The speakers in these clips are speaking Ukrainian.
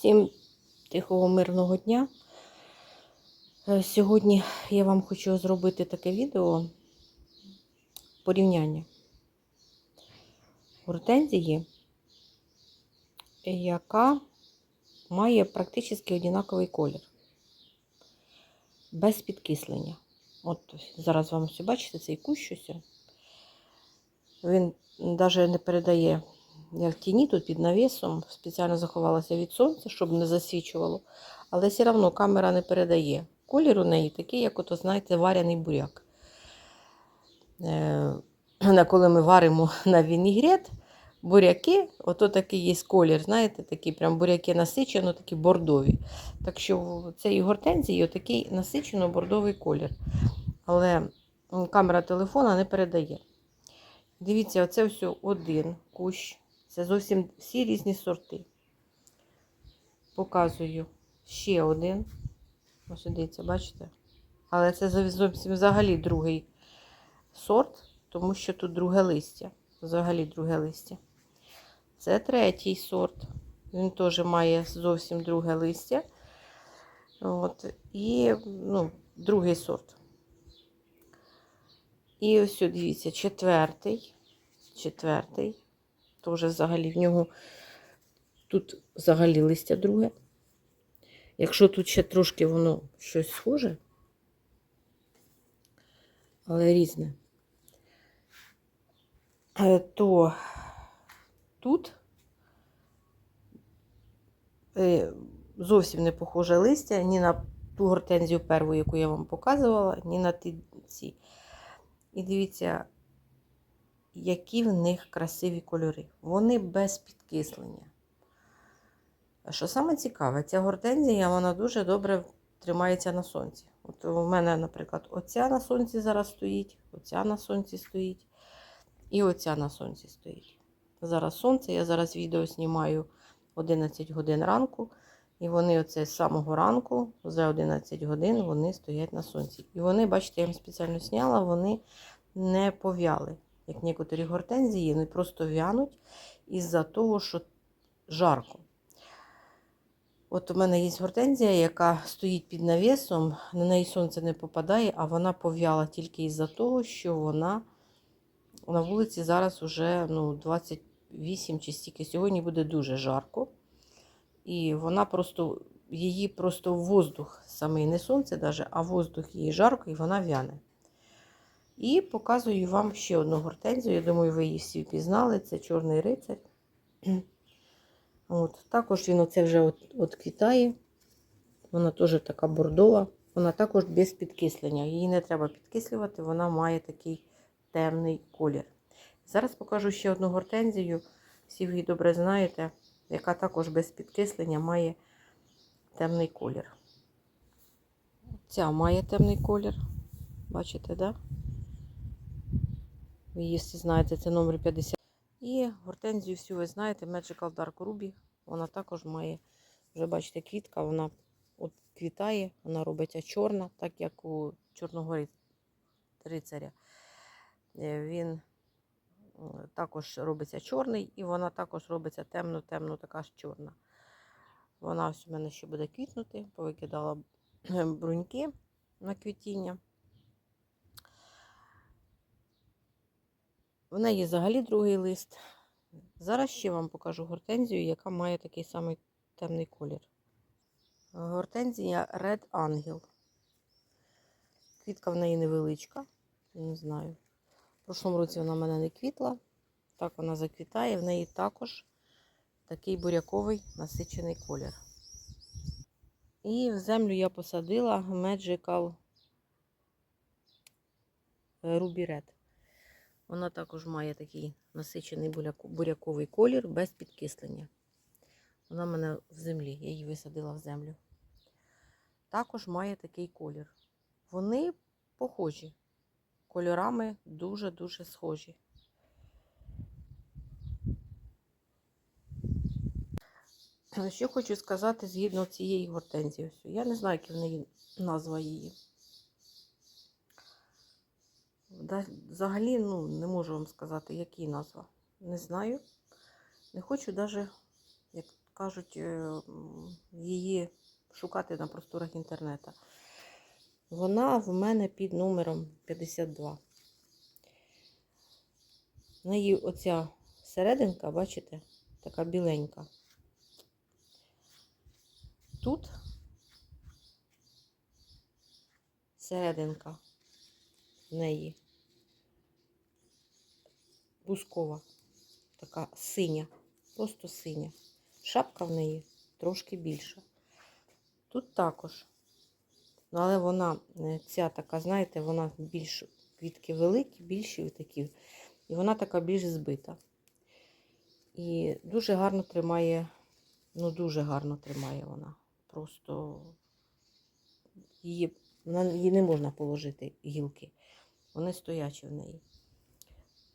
Всім тихого мирного дня. Е, Сьогодні я вам хочу зробити таке відео порівняння гортензії, яка має практично однаковий колір, без підкислення. От зараз вам все бачите, цей кущ. Він навіть не передає я в тіні тут під навісом, спеціально заховалася від сонця, щоб не засвічувало. Але все одно камера не передає. Колір у неї такий, як ото, знаєте, варяний буряк. Е, коли ми варимо на вінігрет, буряки, ото такий є колір, знаєте, такі прям буряки насичено, такі бордові. Так що в цій гортензії такий насичено бордовий колір. Але камера телефона не передає. Дивіться, оце все один кущ. Це зовсім всі різні сорти. Показую ще один. Ось дивіться, бачите? Але це зовсім взагалі другий сорт, тому що тут друге листя. Взагалі друге листя. Це третій сорт. Він теж має зовсім друге листя. От. І ну, другий сорт. І ось, дивіться, четвертий. Четвертий. Теж взагалі в нього тут взагалі листя друге. Якщо тут ще трошки воно щось схоже, але різне, е, то тут е, зовсім не похоже листя ні на ту гортензію перву, яку я вам показувала, ні на ті ці. І дивіться, які в них красиві кольори. Вони без підкислення. Що саме цікаве, ця гортензія вона дуже добре тримається на сонці. От у мене, наприклад, оця на сонці зараз стоїть, оця на сонці стоїть, і оця на сонці стоїть. Зараз сонце, я зараз відео знімаю 11 годин ранку, і вони оце з самого ранку, за 11 годин, вони стоять на сонці. І вони, бачите, я їм спеціально зняла, вони не пов'яли як некоторі гортензії, вони просто в'януть із-за того, що жарко. От у мене є гортензія, яка стоїть під навісом, на неї сонце не попадає, а вона пов'яла тільки із-за того, що вона на вулиці зараз вже ну, 28 чи стільки. Сьогодні буде дуже жарко. І вона просто, її просто воздух, саме не сонце, даже, а воздух її жарко, і вона в'яне. І показую вам ще одну гортензію. Я думаю, ви її всі впізнали. Це чорний рицар. От, Також він оце вже от, от квітає. Вона теж така бордова. Вона також без підкислення. Її не треба підкислювати, вона має такий темний колір. Зараз покажу ще одну гортензію. Всі ви її добре знаєте, яка також без підкислення має темний колір. Ця має темний колір. Бачите, так? Да? Ви її знаєте, це номер 50. І гортензію всю ви знаєте, Magical Dark Ruby. Вона також має, вже бачите, квітка, вона от квітає, вона робиться чорна, так як у чорного рицаря. Він також робиться чорний, і вона також робиться темно-темно, така ж чорна. Вона ось у мене ще буде квітнути, повикидала бруньки на квітіння. В неї взагалі другий лист. Зараз ще вам покажу гортензію, яка має такий самий темний колір. Гортензія Red Angel. Квітка в неї невеличка, не знаю. В прошлому році вона в мене не квітла. Так вона заквітає, в неї також такий буряковий насичений колір. І в землю я посадила Magical Ruby Red. Вона також має такий насичений буряковий колір без підкислення. Вона в мене в землі, я її висадила в землю. Також має такий колір. Вони похожі. Кольорами дуже-дуже схожі. Що хочу сказати згідно цієї гортензії. Я не знаю, яка в неї назва її. Взагалі, ну, не можу вам сказати, які назва. Не знаю. Не хочу навіть, як кажуть, е, її шукати на просторах інтернету. Вона в мене під номером 52. В неї оця серединка, бачите, така біленька. Тут серединка в неї бускова, така синя, просто синя. Шапка в неї трошки більша. Тут також. Ну, але вона, е, ця така, знаєте, вона більш квітки великі, більші такі. І вона така більш збита. І дуже гарно тримає, ну дуже гарно тримає вона. Просто її, її не можна положити гілки. Вони стоячі в неї.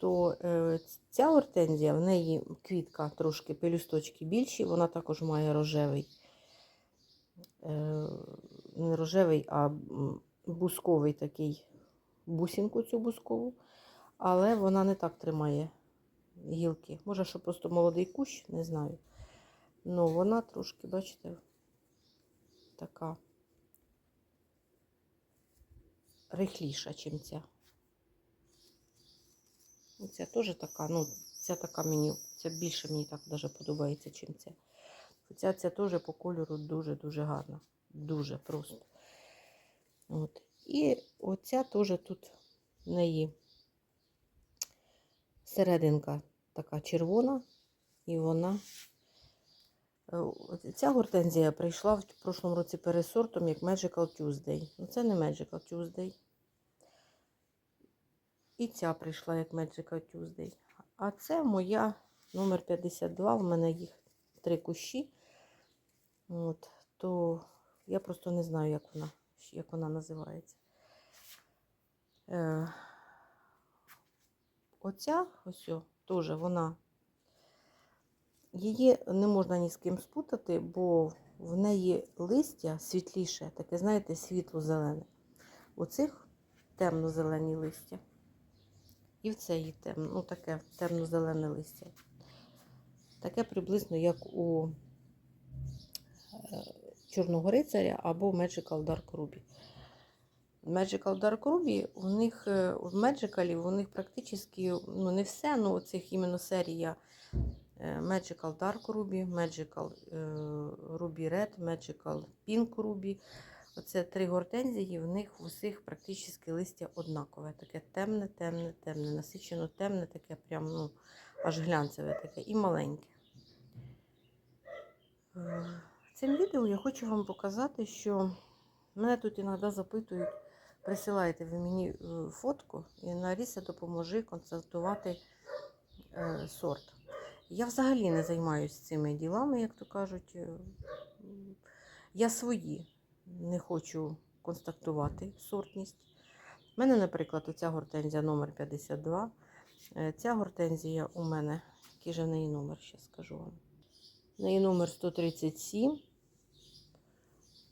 То е, ця гортензія, в неї квітка трошки пелюсточки більші, вона також має рожевий, е, не рожевий, а бусковий такий бусинку цю бускову, але вона не так тримає гілки. Може, що просто молодий кущ, не знаю. Ну, вона трошки, бачите, така рихліша, чим ця. Ну, Ця теж така, ну, ця така мені, ця більше мені так даже подобається, чим ця. Ця, ця теж по кольору дуже-дуже гарна. Дуже просто. От. І оця теж тут в неї серединка така червона, і вона. Е, Ця гортензія прийшла в прошлому році пересортом як Magical Tuesday. Ну, це не Magical Tuesday. І ця прийшла як Magical Tuesday. А це моя номер 52. У мене їх три кущі. От, то я просто не знаю, як вона, як вона називається. Е, оця ось теж вона. Її не можна ні з ким спутати, бо в неї листя світліше, таке, знаєте, світло-зелене. У цих темно-зелені листя. І в цей темно, ну, таке темно-зелене листя. Таке приблизно, як у е, Чорного рицаря або Magical Dark Ruby. Magical Dark Ruby, у них е, в Magical у них практично, ну не все, ну цих іменно серія е, Magical Dark Ruby, Magical Ruby Red, Magical Pink Ruby. Оце три гортензії, в них в усіх практично листя однакове. Таке темне, темне, темне, насичено темне, таке прям, ну, аж глянцеве таке і маленьке. Е, Цим відео я хочу вам показати, що мене тут іноді запитують, присилаєте ви мені е, фотку і Наріса допоможи констатувати е, сорт. Я взагалі не займаюся цими ділами, як то кажуть. Я свої не хочу констатувати сортність. У мене, наприклад, оця гортензія номер 52. Е, Ця гортензія у мене, який же в неї номер, ще скажу вам. В неї номер 137.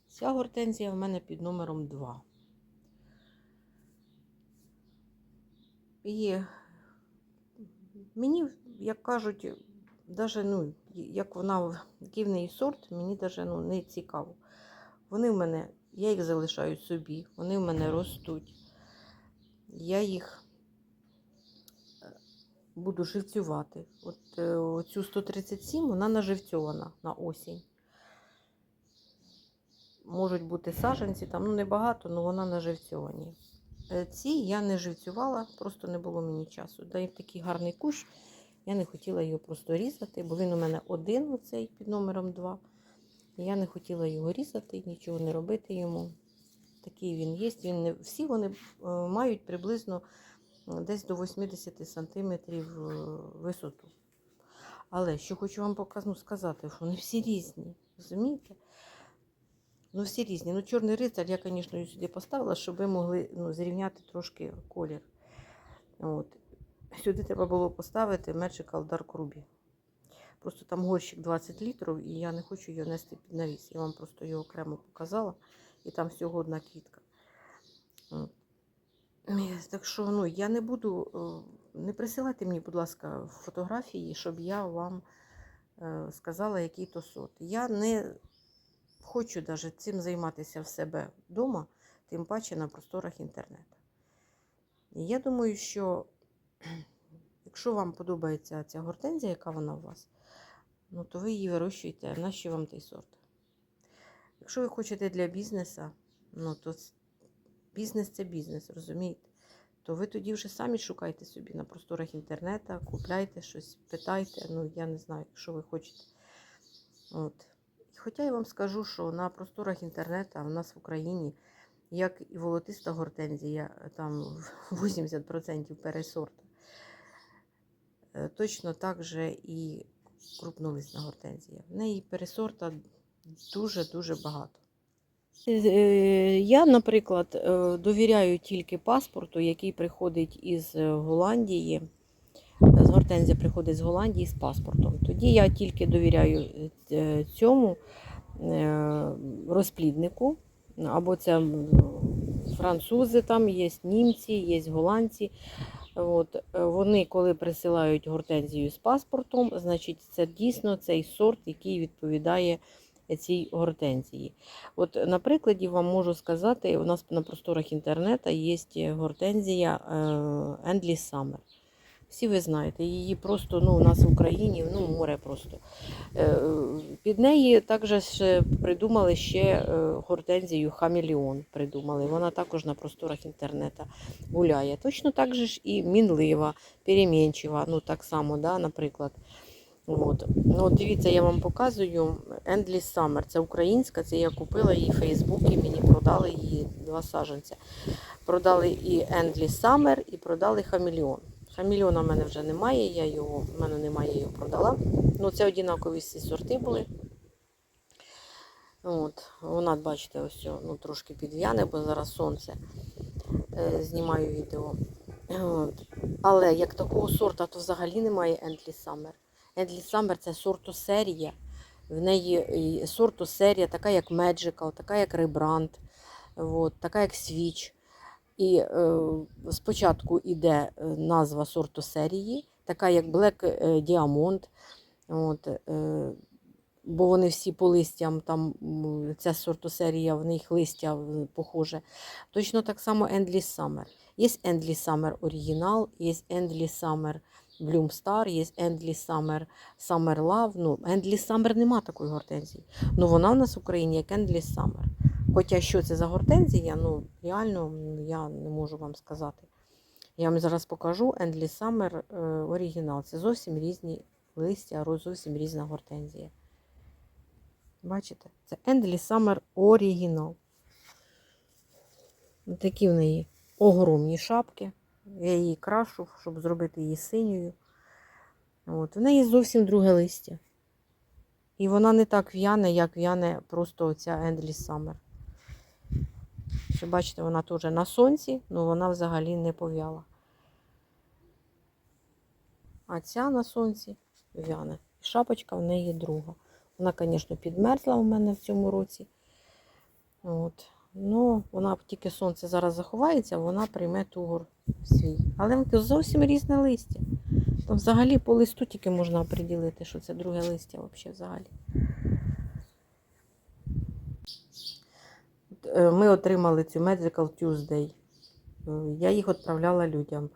Ця гортензія в мене під номером 2. І мені, як кажуть, даже, ну, як вона, який в неї сорт, мені даже, ну, не цікаво. Вони в мене, я їх залишаю собі, вони в мене ростуть. Я їх е, буду живцювати. От е, оцю 137 вона наживцьована на осінь. Можуть бути саженці, там ну небагато, але вона наживцьовані. Е, Ці я не живцювала, просто не було мені часу. Да і такий гарний кущ. Я не хотіла його просто різати, бо він у мене один, оцей під номером 2. Я не хотіла його різати, нічого не робити йому. Такий він є. Він не... Всі вони е, мають приблизно е, десь до 80 см висоту. Але що хочу вам показ- ну, сказати, що вони всі різні. Розумієте? Ну, всі різні. Ну, чорний рицар я, звісно, сюди поставила, щоб ви могли ну, зрівняти трошки колір. От. Сюди треба було поставити Magical Dark Ruby. Просто там горщик 20 літрів, і я не хочу його нести під навіс. Я вам просто його окремо показала, і там всього одна квітка. Так що ну, я не буду, е, не присилайте мені, будь ласка, фотографії, щоб я вам е, сказала, який то сорт. Я не хочу навіть цим займатися в себе вдома, тим паче на просторах інтернету. Я думаю, що якщо вам подобається ця гортензія, яка вона у вас, ну то ви її вирощуєте, нащо вам той сорт? Якщо ви хочете для бізнесу, ну то бізнес це бізнес, розумієте? То ви тоді вже самі шукайте собі на просторах інтернету, купляйте щось, питайте. Ну, я не знаю, якщо ви хочете. От. Хоча я вам скажу, що на просторах інтернету у нас в Україні, як і волотиста гортензія, там 80% пересорта. Е, Точно так же і крупнолисна гортензія. В неї пересорта дуже-дуже багато. Е, Я, наприклад, е, довіряю тільки паспорту, який приходить із Голландії. З гортензія приходить з Голландії з паспортом. Тоді я тільки довіряю цьому розпліднику. Або це французи, там є німці, є голландці. От, е, вони, коли присилають гортензію з паспортом, значить це дійсно цей сорт, який відповідає цій гортензії. От на прикладі вам можу сказати, у нас на просторах інтернету є гортензія е, Endless Summer. Всі ви знаєте, її просто ну, у нас в Україні ну, море просто. Е, Під неї також придумали ще е, гортензію Хамелеон. Придумали. Вона також на просторах інтернету гуляє. Точно так же ж і мінлива, перемінчива, ну так само, да, наприклад. От. Ну, от дивіться, я вам показую Endless Summer. Це українська, це я купила її в Фейсбуці, мені продали її два саджанця. Продали і Endless Summer, і продали Хамелеон. Хамелеона в мене вже немає, я його, в мене немає, я його продала. Ну, це однакові всі сорти були. От, вона, бачите, ось ну, трошки підв'яне, бо зараз сонце. Е, знімаю відео. От. Але як такого сорта, то взагалі немає Endless Summer. Endless Summer це сортосерія. В неї і сортосерія, така як Magical, така як Rebrand, от, така як Switch. І е, спочатку йде назва сорту серії, така як Black е, Diamond. От, е, бо вони всі по листям, там ця сорту серія, в них листя е, похоже. Точно так само Endless Summer. Є Endless Summer оригінал, є Endless Summer Bloom Star, є Endless Summer Summer Love. Ну, Endless Summer нема такої гортензії. Ну вона в нас в Україні як Endless Summer. Хоча що це за гортензія, ну реально я не можу вам сказати. Я вам зараз покажу Endless Summer е, оригінал. Це зовсім різні листя, зовсім різна гортензія. Бачите? Це Endless Summer оригінал. Такі в неї огромні шапки. Я її крашу, щоб зробити її синьою. От. В неї зовсім друге листя. І вона не так в'яне, як в'яне просто оця Endless Summer. Ще бачите, вона теж на сонці, але вона взагалі не пов'яла. А ця на сонці в'яне. Шапочка в неї друга. Вона, звісно, підмерзла у мене в цьому році. От. Ну, вона тільки сонце зараз заховається, вона прийме тугор свій. Але зовсім різне листя. Там взагалі по листу тільки можна оприділити, що це друге листя взагалі. Е, Ми отримали цю Magical Tuesday. Е, Я їх відправляла людям.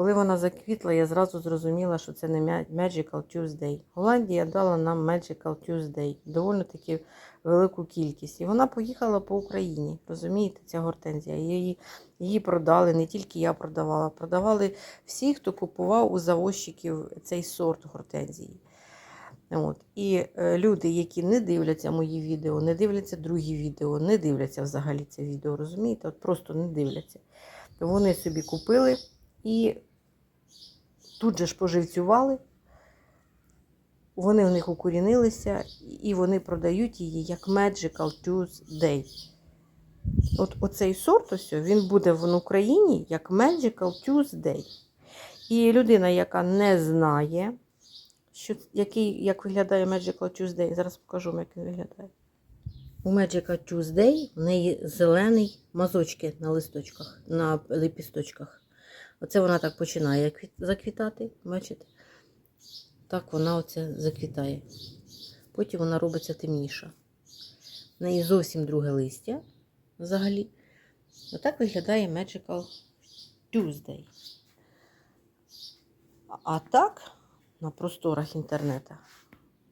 Коли вона заквітла, я зразу зрозуміла, що це не Magical Tuesday. Голландія дала нам Magical Tuesday, доволі таки велику кількість. І вона поїхала по Україні. Розумієте, ця гортензія. Її, її продали, не тільки я продавала, продавали всі, хто купував у завозчиків цей сорт гортензії. От. І е, люди, які не дивляться мої відео, не дивляться другі відео, не дивляться взагалі це відео, розумієте? От просто не дивляться. Вони собі купили і тут же ж поживцювали, вони в них укорінилися, і вони продають її як Magical Tuesday. От оцей сорт, ось, він буде в Україні як Magical Tuesday. І людина, яка не знає, що, який, як виглядає Magical Tuesday, зараз покажу, як він виглядає. У Magical Tuesday в неї зелений мазочки на листочках, на лепісточках. Оце вона так починає заквітати, бачите? так вона оце заквітає. Потім вона робиться темніша. В неї зовсім друге листя взагалі. Отак виглядає Magical Tuesday. А так, на просторах інтернету,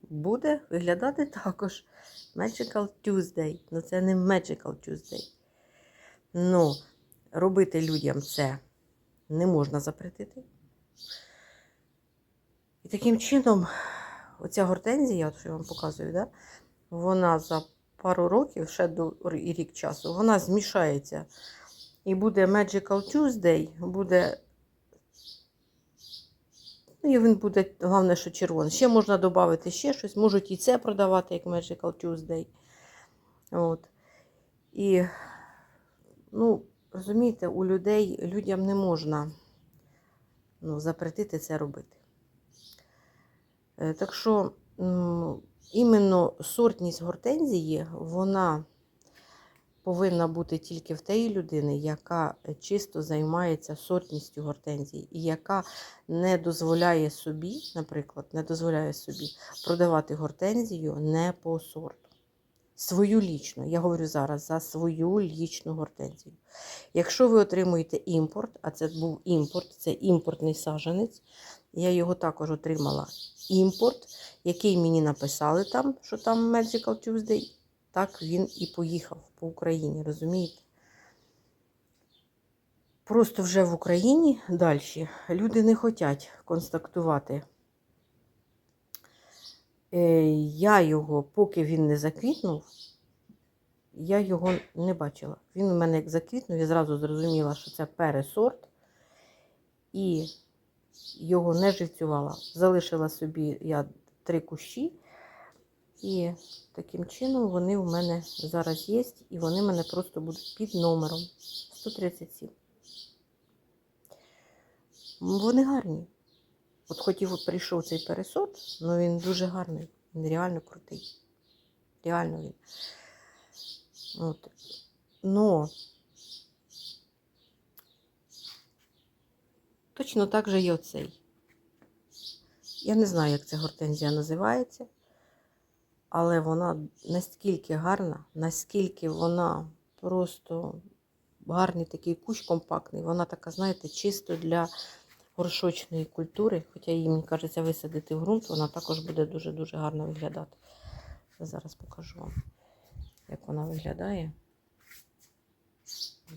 буде виглядати також Magical Tuesday. Ну, це не Magical Tuesday. Ну, робити людям це не можна запретити. І таким чином, оця гортензія, от що я вам показую, да? вона за пару років, ще до і рік часу, вона змішається. І буде Magical Tuesday, буде. Ну, і він буде, головне, що червоний. Ще можна додати ще щось. Можуть і це продавати, як Magical Tuesday. От. І, ну, розумієте, у людей, людям не можна ну, запретити це робити. Е, Так що іменно сортність гортензії, вона повинна бути тільки в тієї людини, яка чисто займається сортністю гортензії, і яка не дозволяє собі, наприклад, не дозволяє собі продавати гортензію не по сорту. Свою лічну, я говорю зараз за свою лічну гортензію. Якщо ви отримуєте імпорт, а це був імпорт, це імпортний саженець, я його також отримала імпорт, який мені написали там, що там Magical Tuesday, так він і поїхав по Україні, розумієте? Просто вже в Україні далі люди не хочуть констатувати. Е, Я його, поки він не заквітнув, я його не бачила. Він у мене як заквітнув, я зразу зрозуміла, що це пересорт. І його не живцювала. Залишила собі я три кущі. І таким чином вони в мене зараз є, і вони мене просто будуть під номером 137. Вони гарні. От хоч і от прийшов цей пересорт, але він дуже гарний. Він реально крутий. Реально він. От. Но точно так же є оцей. Я не знаю, як ця гортензія називається, але вона настільки гарна, наскільки вона просто гарний такий кущ компактний. Вона така, знаєте, чисто для горшочної культури, хоча її, мені кажеться, висадити в ґрунт, вона також буде дуже-дуже гарно виглядати. Я зараз покажу вам, як вона виглядає.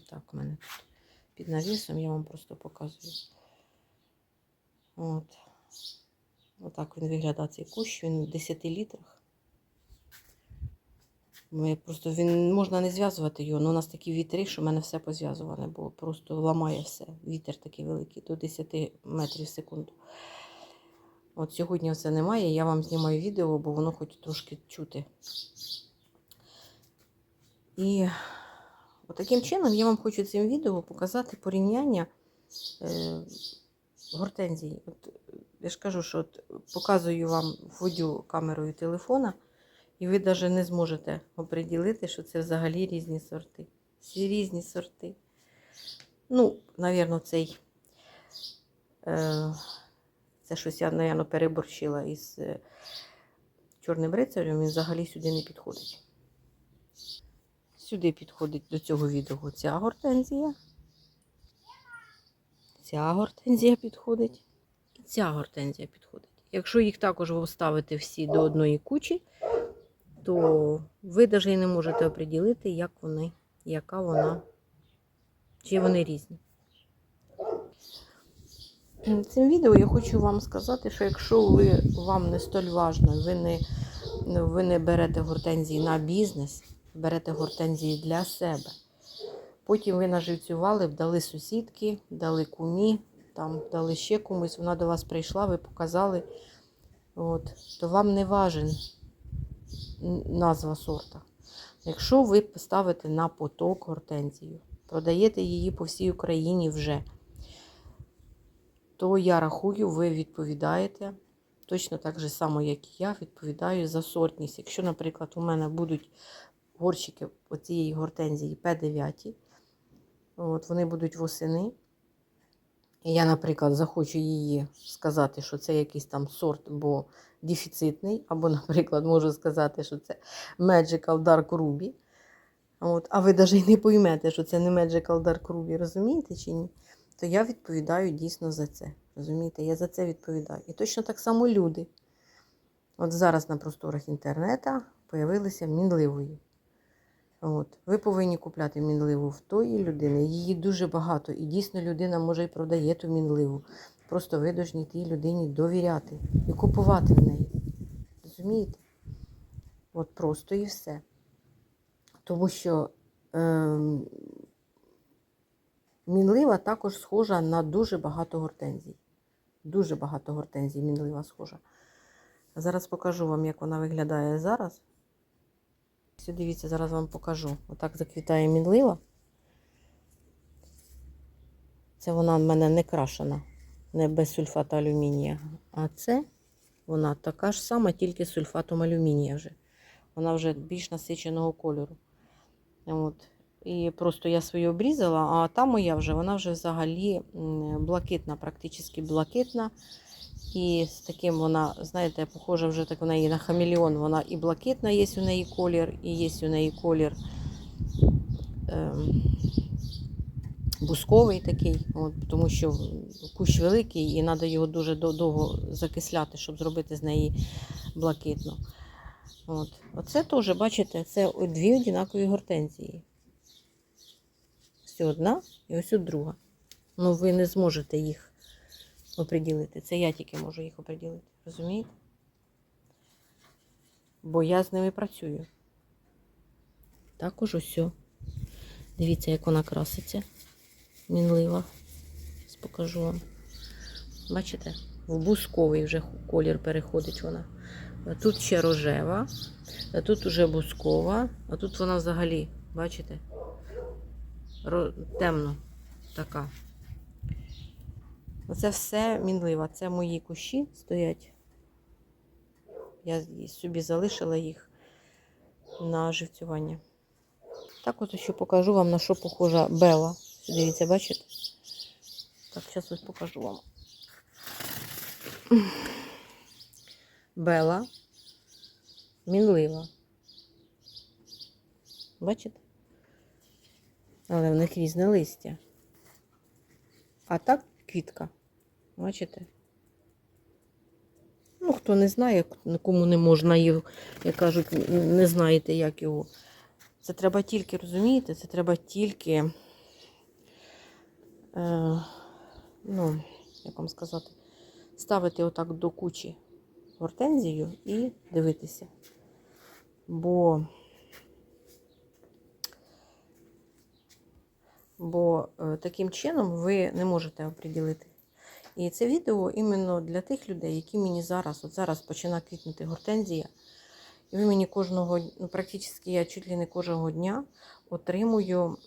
Так, у мене тут під навісом я вам просто показую. От. Отак він виглядає цей кущ, він в 10 літрах. Ми просто він можна не зв'язувати його, але у нас такі вітри, що в мене все позв'язуване, бо просто ламає все. Вітер такий великий, до 10 метрів в секунду. От сьогодні це немає, я вам знімаю відео, бо воно хоч трошки чути. І таким чином я вам хочу цим відео показати порівняння е, гортензії. От, я ж кажу, що от показую вам, вводю камерою телефона. І ви навіть не зможете оприділити, що це взагалі різні сорти. Всі різні сорти. Ну, напевно, цей. Е, це щось я, напевно, переборщила із е, чорним рицарем, він взагалі сюди не підходить. Сюди підходить до цього відео ця гортензія. Ця гортензія підходить. І ця гортензія підходить. Якщо їх також вставити всі до одної кучі, то ви навіть не можете оприділити, як вони, яка вона, чи вони різні. Цим відео я хочу вам сказати, що якщо ви, вам не столь важно, ви не, ви не берете гортензії на бізнес, берете гортензії для себе. Потім ви наживцювали, дали сусідки, дали кумі, там дали ще комусь, вона до вас прийшла, ви показали, от, то вам не важен назва сорта. Якщо ви поставите на поток гортензію, продаєте її по всій Україні вже, то я рахую, ви відповідаєте точно так же само, як і я, відповідаю за сортність. Якщо, наприклад, у мене будуть горщики оцієї гортензії П9, от, вони будуть восени, я, наприклад, захочу її сказати, що це якийсь там сорт, бо дефіцитний, або, наприклад, можу сказати, що це Magical Dark Ruby. От, а ви навіть не поймете, що це не Magical Dark Ruby, розумієте чи ні? То я відповідаю дійсно за це. Розумієте, я за це відповідаю. І точно так само люди. От зараз на просторах інтернету появилися мінливою. От. Ви повинні купляти мінливу в тої людини. Її дуже багато. І дійсно людина може і продає ту мінливу. Просто ви повинні тій людині довіряти і купувати в неї. Розумієте? От просто і все. Тому що ем, мінлива також схожа на дуже багато гортензій. Дуже багато гортензій мінлива схожа. Зараз покажу вам, як вона виглядає зараз. Ось дивіться, зараз вам покажу. Отак заквітає мінлива. Це вона в мене не крашена, не без сульфату алюмінія. А це вона така ж сама, тільки з сульфатом алюмінія вже. Вона вже більш насиченого кольору. От. І просто я свою обрізала, а та моя вже, вона вже взагалі блакитна, практично блакитна. І з таким вона, знаєте, похожа вже так в неї на хамелеон. Вона і блакитна, є у неї колір, і є у неї колір ем, бусковий такий, от, тому що кущ великий і треба його дуже довго закисляти, щоб зробити з неї блакитну. От. Оце теж, бачите, це дві однакові гортензії. Ось одна і ось друга. Ну, ви не зможете їх оприділити. Це я тільки можу їх оприділити. Розумієте? Бо я з ними працюю. Також ось. Дивіться, як вона краситься. Мінлива. Покажу вам. Бачите? В бусковий вже колір переходить вона. Тут ще рожева, тут уже бускова, а тут вона взагалі, бачите? Темно така. Оце все мінлива. Це мої кущі стоять. Я собі залишила їх на живцювання. Так от ще покажу вам, на що похожа Бела. Дивіться, бачите? Так, зараз ось покажу вам. Бела. Мінлива. Бачите? Але в них різне листя. А так квітка. Бачите? Ну, хто не знає, кому не можна його, як кажуть, не знаєте, як його. Це треба тільки, розумієте, це треба тільки, е, ну, як вам сказати, ставити отак до кучі гортензію і дивитися. Бо, бо е, таким чином ви не можете оприділити. І це відео іменно для тих людей, які мені зараз, от зараз починає квітнути гортензія. І ви мені кожного, ну, практично я чуть ли не кожного дня отримую.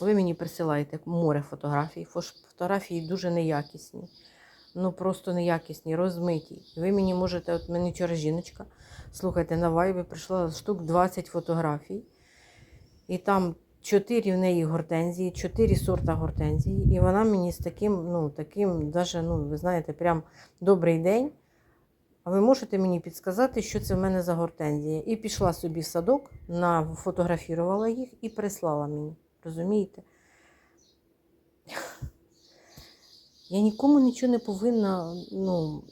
Ви мені присилаєте море фотографій. Фотографії дуже неякісні. Ну просто неякісні, розмиті. Ви мені можете, от мені вчора жіночка, слухайте, на вайбі прийшла штук 20 фотографій. І там 4 в неї гортензії, 4 сорта гортензії. І вона мені з таким, ну, таким, даже, ну, ви знаєте, прям добрий день. А ви можете мені підказати, що це в мене за гортензія? І пішла собі в садок, нафотографувала їх і прислала мені. Розумієте? Я нікому нічого не повинна ну,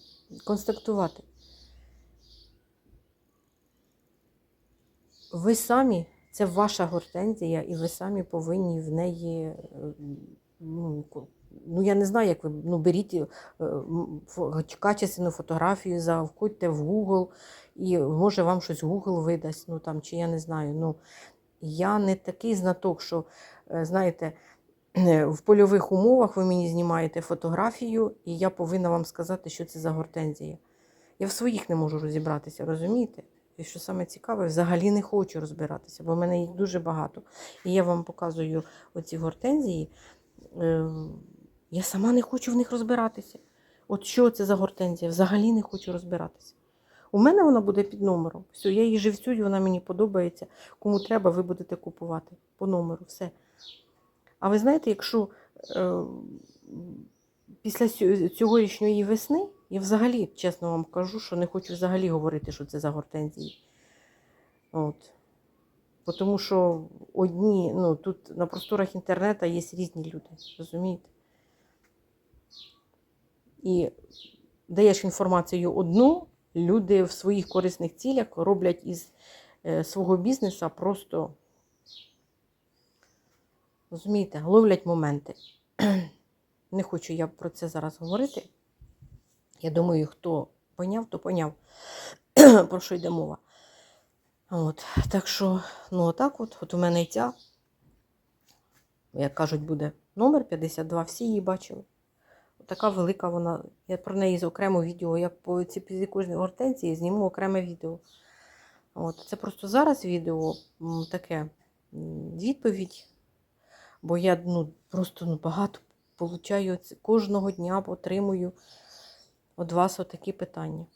констатувати. Ви самі, це ваша гортензія, і ви самі повинні в неї. е, Ну, ну я не знаю, як ви ну, беріть е, качественну фотографію, завходьте в Google, і може вам щось Google видасть, ну там, чи я не знаю. Ну, я не такий знаток, що, е, знаєте, в польових умовах ви мені знімаєте фотографію, і я повинна вам сказати, що це за гортензія. Я в своїх не можу розібратися, розумієте? І що саме цікаве, взагалі не хочу розбиратися, бо в мене їх дуже багато. І я вам показую оці гортензії. Е, Я сама не хочу в них розбиратися. От що це за гортензія? Взагалі не хочу розбиратися. У мене вона буде під номером. Все, я її живцюю, вона мені подобається. Кому треба, ви будете купувати по номеру. Все. А ви знаєте, якщо е, після цьогорічної весни я взагалі, чесно вам кажу, що не хочу взагалі говорити, що це за гортензії. От. Тому що одні, ну тут на просторах інтернету є різні люди, розумієте? І даєш інформацію одну, люди в своїх корисних цілях роблять із е, свого бізнесу просто, розумієте, ловлять моменти. Не хочу я про це зараз говорити. Я думаю, хто поняв, то поняв, про що йде мова. От, так що, ну отак от, от у мене і ця, як кажуть, буде номер 52, всі її бачили. Така велика вона. Я про неї з окремо відео. Я по цій кожній гортензії зніму окреме відео. От, це просто зараз відео таке відповідь. Бо я ну, просто ну, багато получаю кожного дня отримую від вас отакі питання.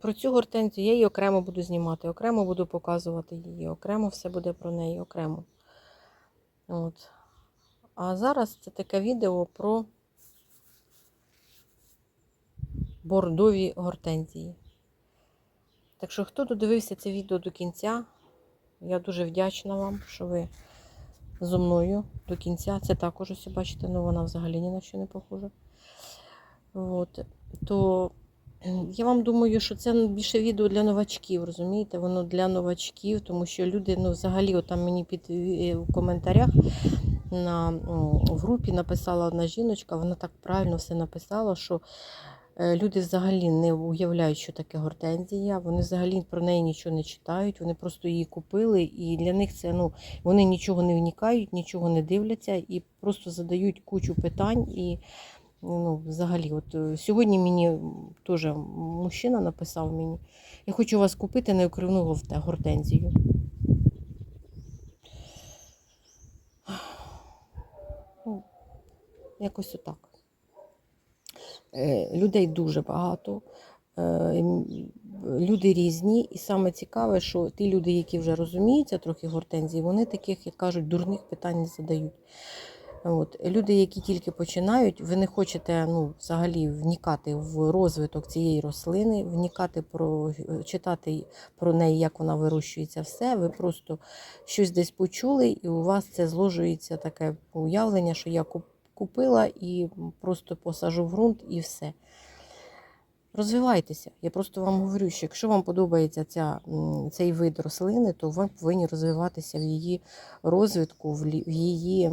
Про цю гортензію я її окремо буду знімати, окремо буду показувати її, окремо все буде про неї, окремо. От. А зараз це таке відео про бордові гортензії. Так що, хто додивився це відео до кінця, я дуже вдячна вам, що ви зо мною до кінця. Це також ось бачите, ну вона взагалі ні на що не похожа. От. То я вам думаю, що це більше відео для новачків, розумієте? Воно для новачків, тому що люди, ну, взагалі, от там мені під е, в коментарях на, в групі написала одна жіночка, вона так правильно все написала, що люди взагалі не уявляють, що таке гортензія, вони взагалі про неї нічого не читають, вони просто її купили, і для них це ну, вони нічого не вникають, нічого не дивляться і просто задають кучу питань. І ну, взагалі, от е, сьогодні мені теж мужчина написав мені, я хочу вас купити неокривну гортензію. Ну, якось отак. Е, Людей дуже багато. е, Люди різні, і саме цікаве, що ті люди, які вже розуміються трохи гортензії, вони таких, як кажуть, дурних питань не задають. От. Люди, які тільки починають, ви не хочете ну, взагалі вникати в розвиток цієї рослини, вникати про читати про неї, як вона вирощується, все. Ви просто щось десь почули, і у вас це зложується таке уявлення, що я куп- купила і просто посажу в ґрунт і все. Розвивайтеся. Я просто вам говорю, що якщо вам подобається ця, цей вид рослини, то ви повинні розвиватися в її розвитку, в її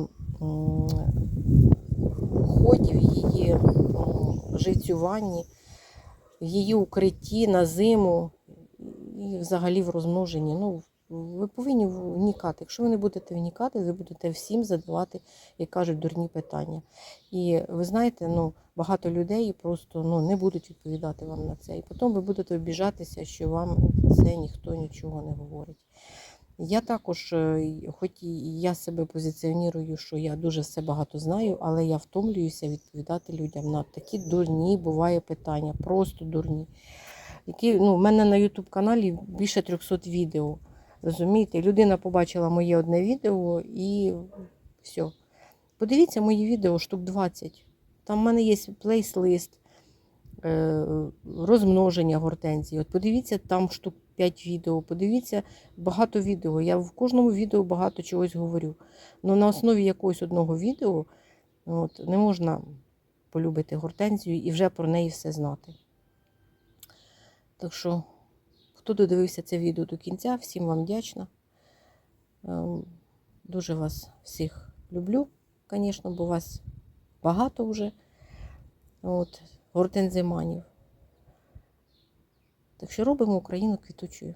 ході, в її м, живцюванні, в її укритті на зиму і взагалі в розмноженні. Ну, ви повинні вникати. Якщо ви не будете вникати, ви будете всім задавати, як кажуть, дурні питання. І ви знаєте, ну, багато людей просто ну, не будуть відповідати вам на це. І потім ви будете обіжатися, що вам це ніхто нічого не говорить. Я також, е, хоч і я себе позиціоную, що я дуже все багато знаю, але я втомлююся відповідати людям на такі дурні буває питання, просто дурні. Які, ну, в мене на YouTube каналі більше 300 відео. Розумієте, людина побачила моє одне відео і все. Подивіться мої відео штук 20. Там в мене є плейс-лист е, розмноження гортензії. От подивіться, там штук 5 відео, подивіться багато відео. Я в кожному відео багато чогось говорю. Але на основі якогось одного відео от, не можна полюбити гортензію і вже про неї все знати. Так що, хто додивився це відео до кінця, всім вам вдячна. Ем, Дуже вас всіх люблю, звісно, бо вас багато вже. От, гортензиманів. Так що робимо Україну квітучою.